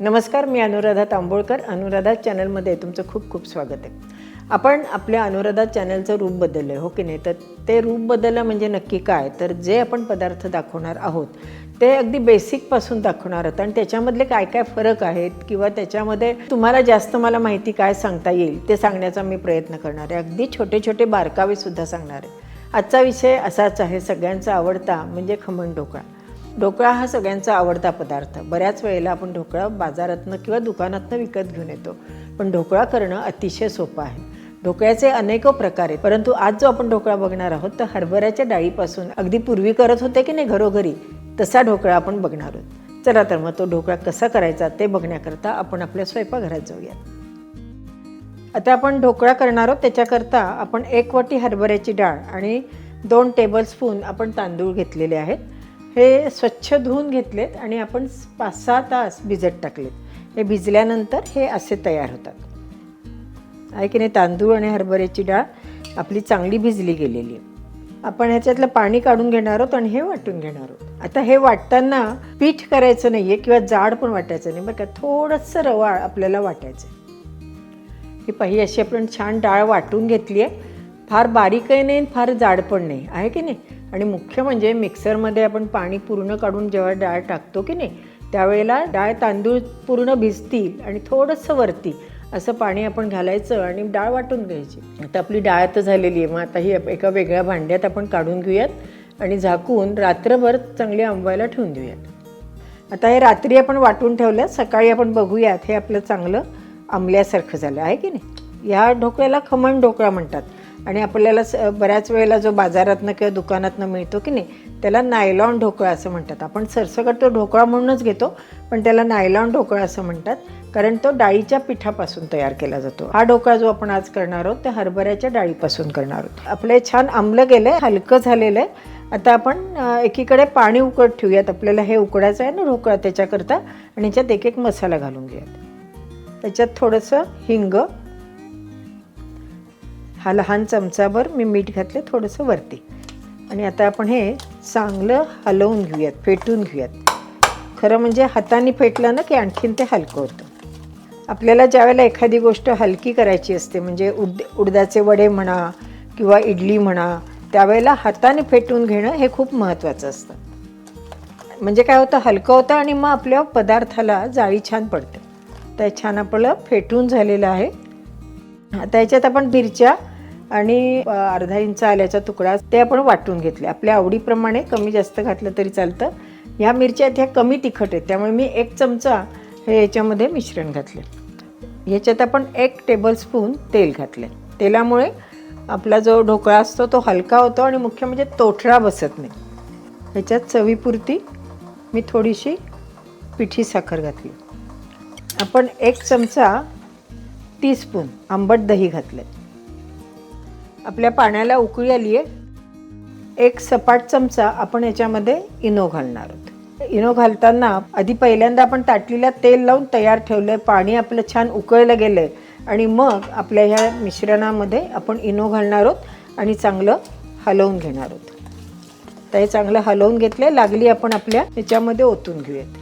नमस्कार मी अनुराधा तांबोळकर. अनुराधा चॅनलमध्ये तुमचं खूप खूप स्वागत आहे. आपण आपल्या अनुराधा चॅनलचं रूप बदललं आहे हो की नाही? तर ते रूप बदललं म्हणजे नक्की काय? तर जे आपण पदार्थ दाखवणार आहोत ते अगदी बेसिकपासून दाखवणार आहोत. आणि त्याच्यामधले काय काय फरक आहेत किंवा त्याच्यामध्ये तुम्हाला जास्त मला माहिती काय सांगता येईल ते सांगण्याचा मी प्रयत्न करणार आहे. अगदी छोटे छोटे बारकावेसुद्धा सांगणार आहे. आजचा विषय असाच आहे सगळ्यांचा आवडता म्हणजे खमण ढोकळा. ढोकळा हा सगळ्यांचा आवडता पदार्थ. बऱ्याच वेळेला आपण ढोकळा बाजारातनं किंवा दुकानातनं विकत घेऊन येतो. पण ढोकळा करणं अतिशय सोपं आहे. ढोकळ्याचे अनेक प्रकार आहेत. परंतु आज जो आपण ढोकळा बघणार आहोत तर हरभऱ्याच्या डाळीपासून अगदी पूर्वी करत होते की नाही घरोघरी तसा ढोकळा आपण बघणार आहोत. चला तर मग तो ढोकळा कसा करायचा ते बघण्याकरता आपण आपल्या स्वयंपाकघरात जाऊयात. आता आपण ढोकळा करणार आहोत. त्याच्याकरता आपण एक वाटी हरभऱ्याची डाळ आणि दोन टेबलस्पून आपण तांदूळ घेतलेले आहेत. हे स्वच्छ धुवून घेतलेत आणि आपण पाच सहा तास भिजत टाकलेत. हे भिजल्यानंतर हे असे तयार होतात. आहे की नाही? तांदूळ आणि हरभऱ्याची डाळ आपली चांगली भिजली गेलेली. आहे आपण ह्याच्यातलं पाणी काढून घेणार आहोत आणि हे वाटून घेणार आहोत. आता हे वाटताना पीठ करायचं नाही आहे किंवा जाड पण वाटायचं नाही बरं का? थोडंसं रवाळ आपल्याला वाटायचं आहे ही पाही अशी आपण छान डाळ वाटून घेतली आहे फार बारीकही नाही आणि फार जाड पण नाही. आहे की नाही? आणि मुख्य म्हणजे मिक्सरमध्ये आपण पाणी पूर्ण काढून जेव्हा डाळ टाकतो की नाही त्यावेळेला डाळ तांदूळ पूर्ण भिजतील आणि थोडंसं वरती असं पाणी आपण घालायचं आणि डाळ वाटून घ्यायची. आता आपली डाळ तर झालेली आहे मग आता ही एका वेगळ्या भांड्यात आपण काढून घेऊयात आणि झाकून रात्रभर चांगली आंबवायला ठेवून देऊयात. आता हे रात्री आपण वाटून ठेवलं सकाळी आपण बघूयात हे आपलं चांगलं आंबल्यासारखं झालं आहे की नाही? ह्या ढोकळ्याला खमण ढोकळा म्हणतात. आणि आपल्याला स बऱ्याच वेळेला जो बाजारातनं किंवा दुकानातनं मिळतो की नाही त्याला नायलॉन ढोकळा असं म्हणतात. आपण सरसकट तो ढोकळा म्हणूनच घेतो पण त्याला नायलॉन ढोकळा असं म्हणतात कारण तो डाळीच्या पिठापासून तयार केला जातो. हा ढोकळा जो आपण आज करणार आहोत ते हरभऱ्याच्या डाळीपासून करणार आहोत. आपलं छान आंबलं गेलं आहे हलकं झालेलं आहे. आता आपण एकीकडे पाणी उकड ठेवूयात. आपल्याला हे उकडायचं आहे ना ढोकळा त्याच्याकरता आणि त्यात एक एक मसाला घालून घेऊयात. त्याच्यात थोडंसं हिंग हा लहान चमचाभर मी मीठ घातले थोडंसं वरती. आणि आता आपण हे चांगलं हलवून घेऊयात फेटून घेऊयात. खरं म्हणजे हाताने फेटलं ना की आणखीन ते हलकं होतं. आपल्याला ज्यावेळेला एखादी गोष्ट हलकी करायची असते म्हणजे उड उडदाचे वडे म्हणा किंवा इडली म्हणा त्यावेळेला हाताने फेटून घेणं हे खूप महत्त्वाचं असतं. म्हणजे काय होतं हलकं होतं आणि मग आपल्या पदार्थाला जाळी छान पडते. तर छान आपलं फेटून झालेलं आहे. आता याच्यात आपण मिरच्या आणि अर्धा इंच आल्याचा तुकडा ते आपण वाटून घेतले. आपल्या आवडीप्रमाणे कमी जास्त घातलं तरी चालतं. ह्या मिरच्या ह्या कमी तिखट आहेत. त्यामुळे मी एक चमचा हे याच्यामध्ये मिश्रण घातले. ह्याच्यात आपण एक टेबलस्पून तेल घातले. तेलामुळे आपला जो ढोकळा असतो तो हलका होतो आणि मुख्य म्हणजे तोठळा बसत नाही. ह्याच्यात चवीपुरती मी थोडीशी पिठी साखर घातली. आपण एक चमचा टीस्पून आंबट दही घातले. आपल्या पाण्याला उकळी आली आहे. एक सपाट चमचा आपण याच्यामध्ये इनो घालणार आहोत. इनो घालताना आधी पहिल्यांदा आपण ताटलीला तेल लावून तयार ठेवलं आहे पाणी आपलं छान उकळलं गेलं आहे आणि मग आपल्या ह्या मिश्रणामध्ये आपण इनो घालणार आहोत आणि चांगलं हलवून घेणार आहोत. तर हे चांगलं हलवून घेतलं लागली आपण आपल्या ह्याच्यामध्ये ओतून घेऊयात.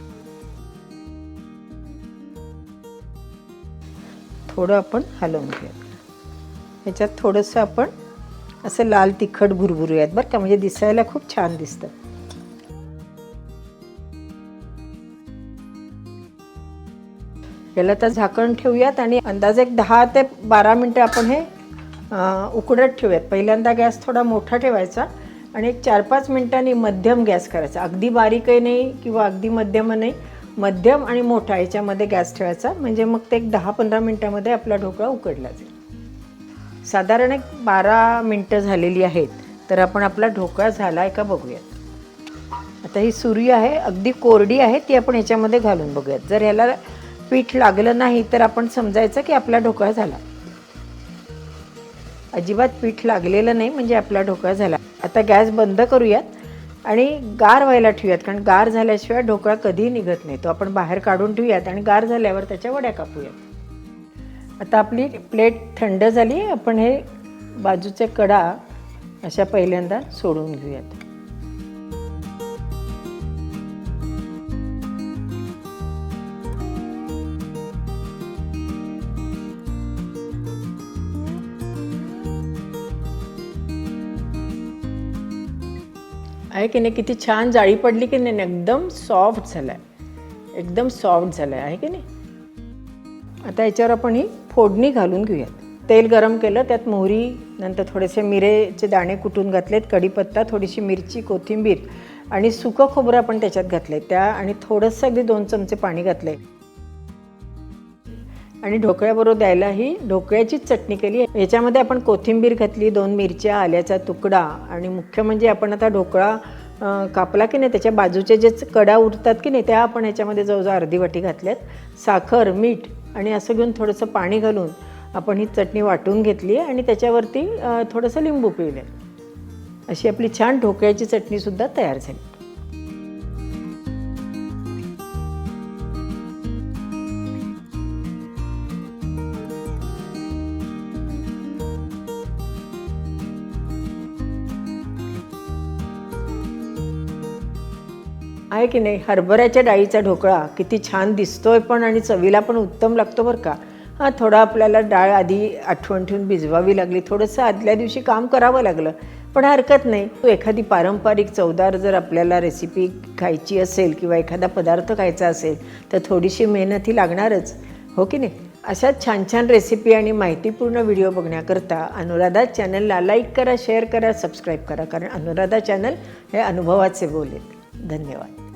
थोडं आपण हलवून घेऊयात. ह्याच्यात थोडंसं आपण असं लाल तिखट भुरभुरूयात बरं का म्हणजे दिसायला खूप छान दिसतं. याला तर झाकण ठेवूयात आणि अंदाज एक दहा ते बारा मिनटं आपण हे उकडत ठेवूयात. पहिल्यांदा गॅस थोडा मोठा ठेवायचा आणि एक चार पाच मिनटांनी मध्यम गॅस करायचा. अगदी बारीकही नाही किंवा अगदी मध्यम नाही मध्यम आणि मोठा याच्यामध्ये गॅस ठेवायचा. म्हणजे मग ते एक दहा पंधरा मिनटामध्ये आपला ढोकळा उकडला जाईल. साधारण एक बारा मिनटं झालेली आहेत तर आपण आपला ढोकळा झाला आहे का बघूयात. आता ही सुरी आहे अगदी कोरडी आहे ती आपण याच्यामध्ये घालून बघूयात. जर ह्याला पीठ लागलं नाही तर आपण समजायचं की आपला ढोकळा झाला. अजिबात पीठ लागलेलं नाही म्हणजे आपला ढोकळा झाला. आता गॅस बंद करूयात आणि गार व्हायला ठेवूयात कारण गार झाल्याशिवाय ढोकळा कधीही निघत नाही. तो आपण बाहेर काढून ठेवूयात आणि गार झाल्यावर त्याच्या वड्या कापूयात. आता आपली प्लेट थंड झाली आपण हे बाजूचे कडा अशा पहिल्यांदा सोडून घेऊयात. आहे की नाही किती छान जाळी पडली की नाही एकदम सॉफ्ट झालं आहे एकदम सॉफ्ट झालं आहे की नाही? आता याच्यावर आपण ही फोडणी घालून घेऊयात. तेल गरम केलं त्यात मोहरी नंतर थोडेसे मिरेचे दाणे कुटून घातलेत कढीपत्ता थोडीशी मिरची कोथिंबीर आणि सुकं खोबरं आपण त्याच्यात घातले त्या आणि थोडंसं अगदी दोन चमचे पाणी घातलं आहे आणि ढोकळ्याबरोबर द्यायला ही ढोकळ्याचीच चटणी केली याच्यामध्ये आपण कोथिंबीर घातली दोन मिरच्या आल्याचा तुकडा आणि मुख्य म्हणजे आपण आता ढोकळा कापला की नाही त्याच्या बाजूचे जे कडा उरतात की नाही त्या आपण याच्यामध्ये जवळजवळ अर्धी वाटी घातल्यात. साखर मीठ आणि असं घेऊन थोडंसं पाणी घालून आपण ही चटणी वाटून घेतली आणि त्याच्यावरती थोडंसं लिंबू पिळलं. अशी आपली छान ढोकळ्याची चटणीसुद्धा तयार झाली. आहे की नाही? हरभऱ्याच्या डाळीचा ढोकळा किती छान दिसतोय पण आणि चवीला पण उत्तम लागतो बरं का. हां थोडा आपल्याला डाळ आधी आठवण ठेवून भिजवावी लागली. थोडंसं आदल्या दिवशी काम करावं लागलं. पण हरकत नाही. तू एखादी पारंपरिक चवदार जर आपल्याला रेसिपी खायची असेल किंवा एखादा पदार्थ खायचा असेल तर थोडीशी मेहनत ही लागणारच. हो की नाही? अशा छान छान रेसिपी आणि माहितीपूर्ण व्हिडिओ बघण्याकरता अनुराधा चॅनलला लाईक करा शेअर करा सबस्क्राईब करा. कारण अनुराधा चॅनल हे अनुभवाचे बोलेत ಧನ್ಯವಾದ